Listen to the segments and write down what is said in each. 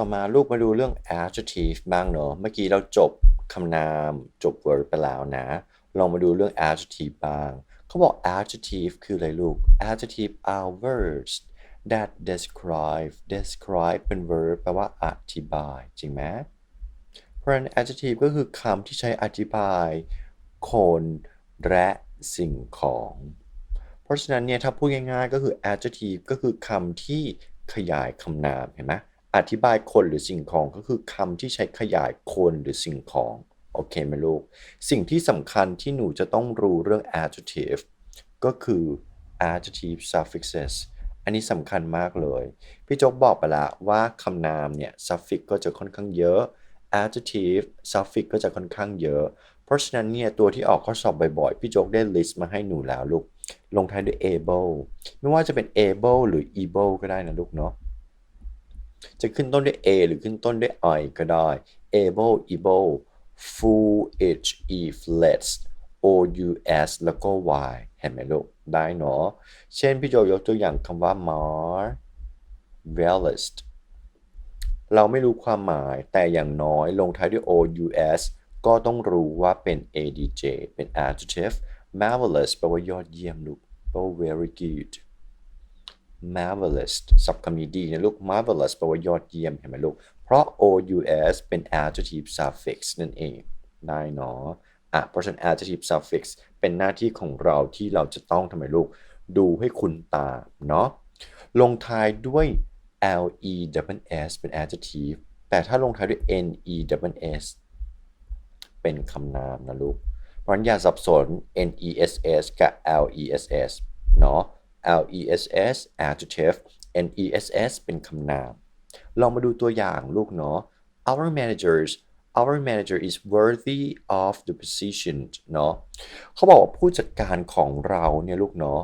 ต่อมาลูกมาดูเรื่อง adjective บ้างเนอะเมื่อกี้เราจบคำนาม จบ verb ไปแล้วนะ ลองมาดูเรื่อง adjective บ้าง เขาบอก adjective คืออะไรลูก adjective are words that describe describe เป็น verb แปลว่าอธิบาย จริงไหมเพราะฉะนั้น adjective ก็คือคำที่ใช้อธิบาย คน และสิ่งของ เพราะฉะนั้นเนี่ยถ้าพูดง่ายๆ ก็คือ adjective ก็คือคำที่ขยายคำนามเห็นไหม อธิบายคนหรือสิ่งของก็คือคำที่ใช้ขยายคนหรือสิ่งของ โอเคไหมลูก สิ่งที่สำคัญที่หนูจะต้องรู้เรื่อง adjective ก็คือ adjective suffixes อันนี้สำคัญมากเลย พี่โจ๊กบอกไปล้วว่าคำนามเนี่ย suffix ก็จะค่อนข้างเยอะ adjective suffix ก็จะค่อนข้างเยอะ เพราะฉะนั้นเนี่ยตัวที่ออกข้อสอบบ่อยๆ พี่โจ๊กได้ list มาให้หนูแล้วลูก ลงท้ายด้วย able ไม่ว่าจะเป็น able หรือ able ก็ได้นะลูกเนาะ จะขึ้นต้นด้วย a หรือขึ้นต้นด้วย i ก็ได้ able able full h e flats o u s แล้วก็ y เห็นไหมลูก ได้เนาะ เช่นพี่โจยกตัวอย่างคำว่า marvelous เราไม่รู้ความหมายแต่อย่างน้อยลงท้ายด้วย o u s ก็ต้องรู้ว่าเป็น adj เป็น adjective marvelous แปลว่ายอดเยี่ยมลูกแปลว่า very good marvelous ศัพท์คำนี้ดีนะลูก marvelous แปลว่ายอดเยี่ยมเห็นไหมลูก เพราะ ous เป็น adjective suffix นั่นเอง ได้เนาะอะเพราะฉะนั้น adjective suffix เป็นหน้าที่ของเราที่เราจะต้องทำไมลูก ดูให้คุณตาเนาะลงท้ายด้วย le double s เป็น adjective แต่ถ้าลงท้ายด้วย ne double s เป็นคำนามนะลูกเพราะฉะนั้นอย่าสับสน ness กับ less เนาะ less adjective ness เป็นคำนาม ลองมาดูตัวอย่างลูกเนาะ our managers our manager is worthy of the position เนาะเขาบอกว่าผู้จัดการของเราเนี่ยลูกเนาะ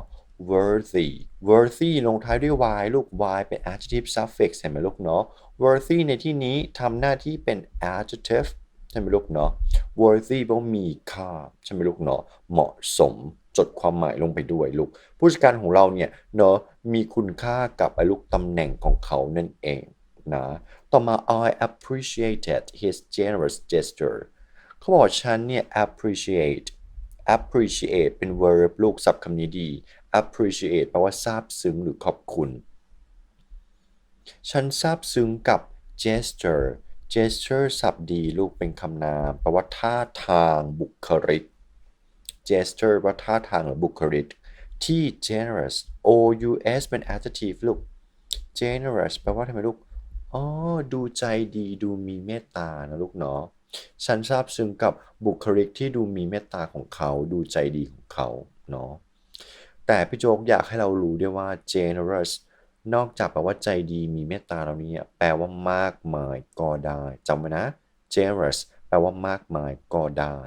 worthy worthy ลงท้ายด้วย y ลูก y เป็น adjective suffix เห็นไหมลูกเนาะ worthy ในที่นี้ทำหน้าที่เป็น adjective ใช่ไหมลูกเนาะ worthy แปลว่ามีค่าใช่ไหมลูกเนาะ เหมาะสม จดความหมายลงไปด้วยลูก ผู้จัดการของเราเนี่ยเนาะมีคุณค่ากับไอ้ลูกตำแหน่งของเขานั่นเองนะต่อมา I appreciated his generous gesture เขาบอกฉันเนี่ย appreciate appreciate เป็น verb ลูกศัพท์คำนี้ดี appreciate แปลว่าซาบซึ้งหรือขอบคุณ ฉันซาบซึ้งกับ gesture gesture ศัพท์ดีลูกเป็นคำนามแปลว่าท่าทางบุคลิก gesture ว่าท่าทางหรือบุคลิกที่ generous o u s เป็น adjective ลูก generous แปลว่าทำไมลูก อ๋อ ดูใจดีดูมีเมตตานะลูกเนาะ ฉันซาบซึ้งกับบุคลิกที่ดูมีเมตตาของเขา ดูใจดีของเขา เนาะ แต่พี่โจ๊กอยากให้เรารู้ด้วยว่า generous นอกจากแปลว่าใจดีมีเมตตาเรานี้แปลว่ามากมายก็ได้จำไว้นะ generous แปลว่ามากมายก็ได้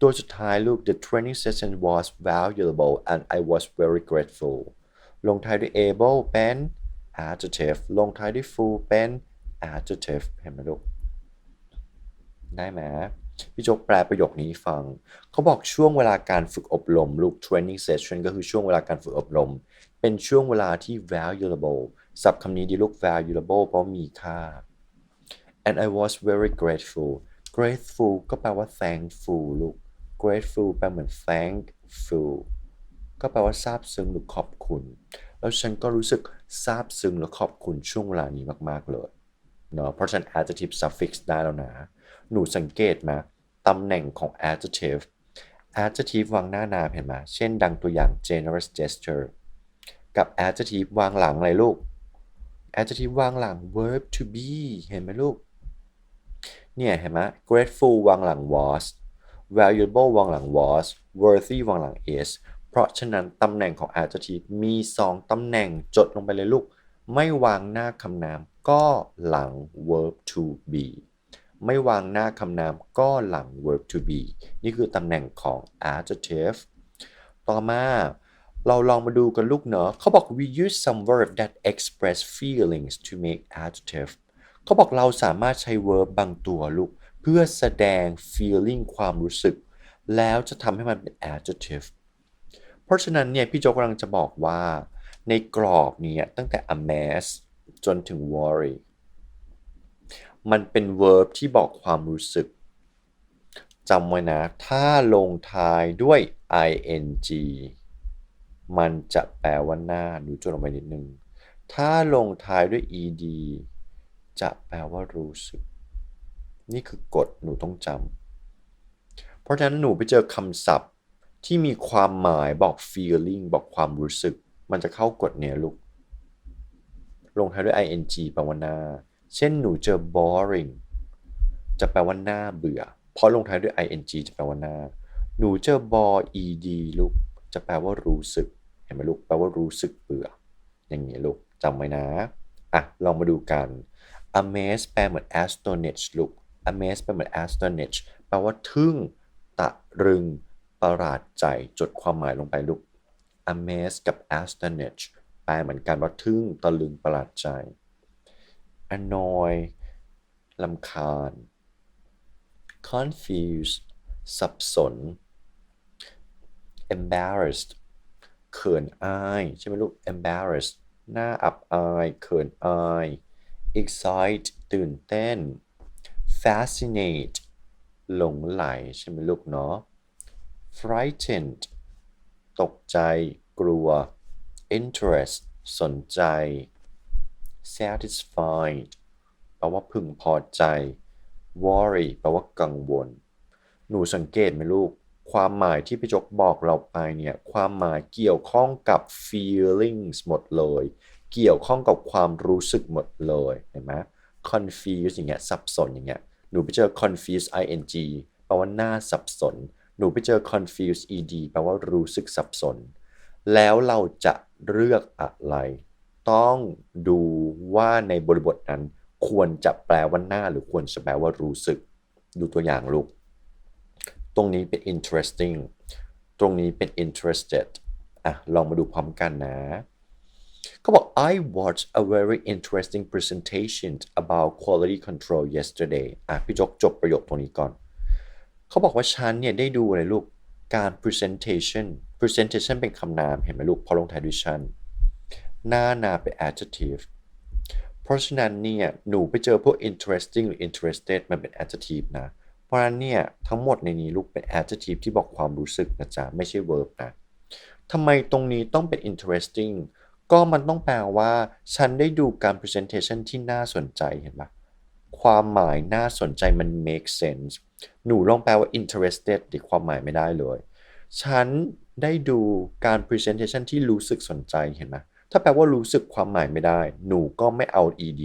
ตัวสุดท้ายลูก the training session was valuable and I was very grateful ลงท้ายด้วย able เป็น adjective ลงท้ายด้วย full เป็น adjective เห็นไหมลูก ได้ไหมพี่โจ๊กแปลประโยคนี้ฟัง เขาบอกช่วงเวลาการฝึกอบรมลูก training session ก็คือช่วงเวลาการฝึกอบรม เป็นช่วงเวลาที่ valuable ศัพท์คำนี้ดีลูก valuable เพราะมีค่า and I was very grateful grateful ก็แปลว่า thankful ลูก grateful แปลเหมือน thankful ก็แปลว่าซาบซึ้งหรือขอบคุณ แล้วฉันก็รู้สึกซาบซึ้งและขอบคุณช่วงเวลานี้มาก ๆ เลยเนาะเพราะฉัน adjective suffix ได้แล้วนะ หนูสังเกตไหมตำแหน่งของ adjective adjective วางหน้านามเห็นไหมเช่นดังตัวอย่าง generous gesture กับ adjective วางหลังอะไรลูก adjective วางหลัง verb to be เห็นไหมลูก เนี่ยเห็นไหม grateful วางหลัง was valuable วางหลัง was worthy วางหลัง is เพราะฉะนั้นตำแหน่งของ adjective มี 2 ตำแหน่งจดลงไปเลยลูก ไม่วางหน้าคำนามก็หลัง verb to be ไม่วางหน้าคำนามก็หลัง verb to be นี่คือตำแหน่งของ adjective ต่อมาเราลองมาดูกันลูกเนาะเขาบอก we use some verb that express feelings to make adjective เขาบอกเราสามารถใช้ verb บางตัวลูก พื่อแสดง feeling ความรู้สึก แล้วจะทำให้มันเป็น adjective เพราะฉะนั้นเนี่ยพี่โจกำลังจะบอกว่า ในกรอบนี่ยตั้งแต่ amaze จนถึง worry มันเป็น verb ที่บอกความรู้สึกจำไว้นะ ถ้าลงท้ายด้วย ing มันจะแปลว่าหน้าหนูจดลงไปนิดนึง ถ้าลงท้ายด้วย ed จะแปลว่ารู้สึก นี่คือกฎหนูต้องจำเพราะฉะนั้นหนูไปเจอคำศัพท์ที่มีความหมายบอก feeling บอกความรู้สึก มันจะเข้ากฎเนี่ยลูก ลงท้ายด้วย ing แปลว่าหน้า เช่นหนูเจอ boring จะแปลว่าหน้าเบื่อ เพราะลงท้ายด้วย ing จะแปลว่าหน้า หนูเจอ bore ed ลูก จะแปลว่ารู้สึก เห็นไหมลูก แปลว่ารู้สึกเบื่อ อย่างนี้ลูกจำไว้นะ อะ ลองมาดูกัน amaze แปลเหมือน astonish ลูก amaze แปลเหมือน astonish แปลว่าทึ่ง ตะรึง ประหลาดใจ จดความหมายลงไปลูก amaze กับ astonish แปลเหมือนกันว่าทึ่ง ตะลึง ประหลาดใจ annoy ลำคาญ confuse สับสน embarrassed เขินอาย ใช่ไหมลูก embarrassed หน้าอับอาย เขินอาย excite ตื่นเต้น fascinate หลงไหลใช่ไหมลูกเนาะ frightened ตกใจกลัว interest สนใจ satisfied แปลว่าพึงพอใจ worry แปลว่ากังวล หนูสังเกตไหมลูก ความหมายที่พี่จกบอกเราไปเนี่ย ความหมายเกี่ยวข้องกับ feelings หมดเลย เกี่ยวข้องกับความรู้สึกหมดเลย เห็นไหม confuse อย่างเงี้ยสับสนอย่างเงี้ยหนูไปเจอ confuse ing แปลว่าหน้าสับสน หนูไปเจอ confuse ed แปลว่ารู้สึกสับสน แล้วเราจะเลือกอะไร ต้องดูว่าในบริบทนั้น ควรจะแปลว่าหน้าหรือควรจะแปลว่ารู้สึก ดูตัวอย่างลูก ตรงนี้เป็น interesting ตรงนี้เป็น interested อะลองมาดูพร้อมกันนะ เขาบอก I watched a very interesting presentation about quality control yesterday อะพี่จกจบประโยคตรงนี้ก่อน เขาบอกว่าฉันเนี่ยได้ดูอะไรลูก การ presentation presentation เป็นคำนามเห็นไหมลูกพอลงท้ายด้วยฉันหน้านาเป็น adjective เพราะฉะนั้นเนี่ย หนูไปเจอพวก interesting หรือ interested มันเป็น adjective นะ เพราะฉะนั้นเนี่ย ทั้งหมดในนี้ลูกเป็น adjective ที่บอกความรู้สึกนะจ๊ะ ไม่ใช่ verb นะทำไมตรงนี้ต้องเป็น interesting ก็มันต้องแปลว่า ฉันได้ดูการ presentation ที่น่าสนใจเห็นปะความหมายน่าสนใจมัน make sense หนูลองแปลว่า interested ดิความหมายไม่ได้เลย ฉันได้ดูการ presentation ที่รู้สึกสนใจเห็นไหมถ้าแปลว่ารู้สึกความหมายไม่ได้ หนูก็ไม่เอา ed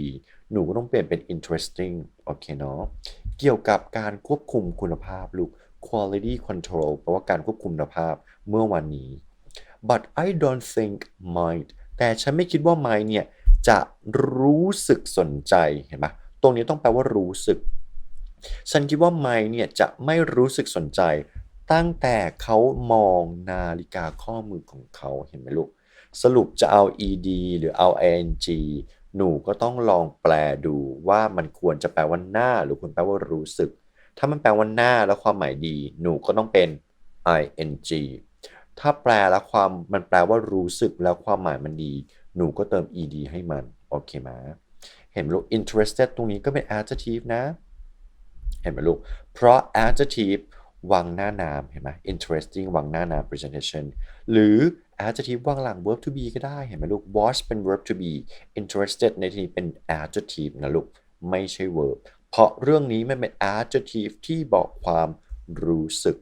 หนูก็ต้องเปลี่ยนเป็น interesting โอเคเนาะ เกี่ยวกับการควบคุมคุณภาพลูก quality control แปลว่าการควบคุมคุณภาพเมื่อวันนี้ but I don't think might แต่ฉันไม่คิดว่า might เนี่ยจะรู้สึกสนใจเห็นปะตรงนี้ต้องแปลว่ารู้สึก ฉันคิดว่า might เนี่ยจะไม่รู้สึกสนใจ ตั้งแต่เขามองนาฬิกาข้อมือของเขาเห็นไหมลูก สรุปจะเอา ed หรือเอา ing หนูก็ต้องลองแปลดูว่ามันควรจะแปลว่าหน้า หรือควรแปลว่ารู้สึก ถ้ามันแปลว่าหน้าแล้วความหมายดี หนูก็ต้องเป็น ing ถ้าแปลแล้วความมันแปลว่ารู้สึกแล้วความหมายมันดี หนูก็เติม ed ให้มัน โอเคไหมเห็นไหมลูก interested ตรงนี้ก็เป็น adjective นะ เห็นไหมลูก เพราะ adjective วางหน้านาม เห็นไหม interesting วางหน้านาม presentation หรือ adjective วางหลัง verb to be ก็ได้ เห็นไหมลูก watch เป็น verb to be interested ในที่นี้เป็น adjective นะลูก ไม่ใช่ verb เพราะเรื่องนี้มันเป็น adjective ที่บอกความรู้สึก